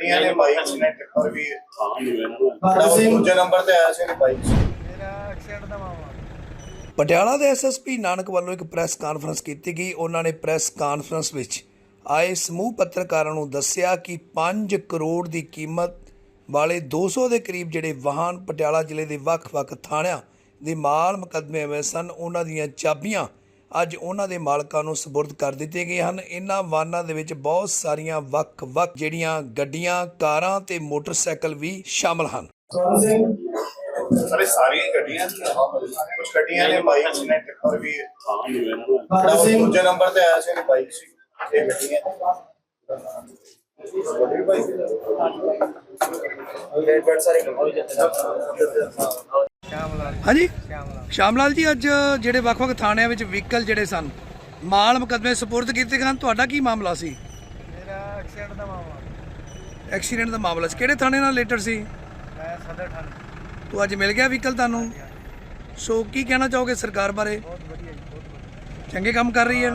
ਗੱਡੀਆਂ ਨੇ ਬਾਈਕਸ ਨੇ ਟਿੱਪਰ ਵੀ। ਹੈ। ਹਾਂ ਜੀ ਮੈਨੂੰ ਜਿਹੜਾ ਉਹ ਦੂਜੇ ਨੰਬਰ ਤੇ ਆਇਆ ਸੀ ਉਹਦੀ ਬਾਈਕ। ਮੇਰਾ ਐਕਸੀਡੈਂਟ ਦਾ ਮਾਮਲਾ। ਪਟਿਆਲਾ ਦੇ ਐਸਐਸਪੀ ਨਾਨਕ ਵੱਲੋਂ ਇੱਕ ਪ੍ਰੈਸ ਕਾਨਫਰੰਸ ਕੀਤੀ ਗਈ। ਉਹਨਾਂ ਨੇ ਪ੍ਰੈਸ ਕਾਨਫਰੰਸ ਵਿੱਚ ਆਏ ਸਮੂਹ ਪੱਤਰਕਾਰਾਂ ਨੂੰ ਦੱਸਿਆ ਕਿ 5 ਕਰੋੜ ਦੀ ਕੀਮਤ ਵਾਲੇ 200 ਦੇ ਕਰੀਬ ਜਿਹੜੇ ਵਾਹਨ ਪਟਿਆਲਾ ਜ਼ਿਲ੍ਹੇ ਦੇ ਵੱਖ-ਵੱਖ ਥਾਣਿਆਂ ਦੇ ਮਾਲ ਮੁਕੱਦਮੇ ਹੋਏ ਸਨ। ਉਹਨਾਂ ਦੀਆਂ ਚਾਬੀਆਂ ਅੱਜ ਉਹਨਾਂ ਦੇ ਮਾਲਕਾਂ ਨੂੰ ਸਪੁਰਦ ਕਰ ਦਿੱਤੇ ਗਏ ਹਨ। ਇਹਨਾਂ ਵਾਹਨਾਂ ਦੇ ਵਿੱਚ ਬਹੁਤ ਸਾਰੀਆਂ ਵੱਖ-ਵੱਖ ਜਿਹੜੀਆਂ ਗੱਡੀਆਂ ਕਾਰਾਂ ਤੇ ਮੋਟਰਸਾਈਕਲ ਵੀ ਸ਼ਾਮਲ ਹਨ। ਸਾਰੇ ਸਾਰੀਆਂ ਗੱਡੀਆਂ ਕੁਝ ਗੱਡੀਆਂ ਨੇ ਬਾਈਕਸ ਨੇ ਟਿੱਪਰ ਵੀ ਹੈ। ਦੂਜੇ ਨੰਬਰ ਤੇ ਆਇਆ ਸੀ ਬਾਈਕ ਸੀ ਇਹ ਗੱਡੀਆਂ ਬਾਈਕ ਹਾਂਜੀ? ਸ਼ਾਮ ਲਾਲ ਸ਼ਾਮ ਲਾਲ ਜੀ ਅੱਜ ਜਿਹੜੇ ਵੱਖ-ਵੱਖ ਥਾਣਿਆਂ ਵਿੱਚ ਵਹੀਕਲ ਜਿਹੜੇ ਸਨ ਮਾਲ ਮੁਕੱਦਮੇ ਸਪੁਰਦ ਕੀਤੇ ਗਏ ਹਨ ਤੁਹਾਡਾ ਕੀ ਮਾਮਲਾ ਸੀ? ਮੇਰਾ ਐਕਸੀਡੈਂਟ ਦਾ ਮਾਮਲਾ ਐਕਸੀਡੈਂਟ ਦਾ ਮਾਮਲਾ ਸੀ। ਕਿਹੜੇ ਥਾਣੇ ਨਾਲ ਰਿਲੇਟਡ ਸੀ? ਮੈਂ ਸਦਰ ਠਾਣੇ ਤੋ ਅੱਜ ਮਿਲ ਗਿਆ ਵਹੀਕਲ ਤੁਹਾਨੂੰ? ਸੋ ਕੀ ਕਹਿਣਾ ਚਾਹੋਗੇ ਸਰਕਾਰ ਬਾਰੇ? ਬਹੁਤ ਵਧੀਆ ਜੀ ਬਹੁਤ ਵਧੀਆ। ਚੰਗੇ ਕੰਮ ਕਰ ਰਹੀ ਹੈ।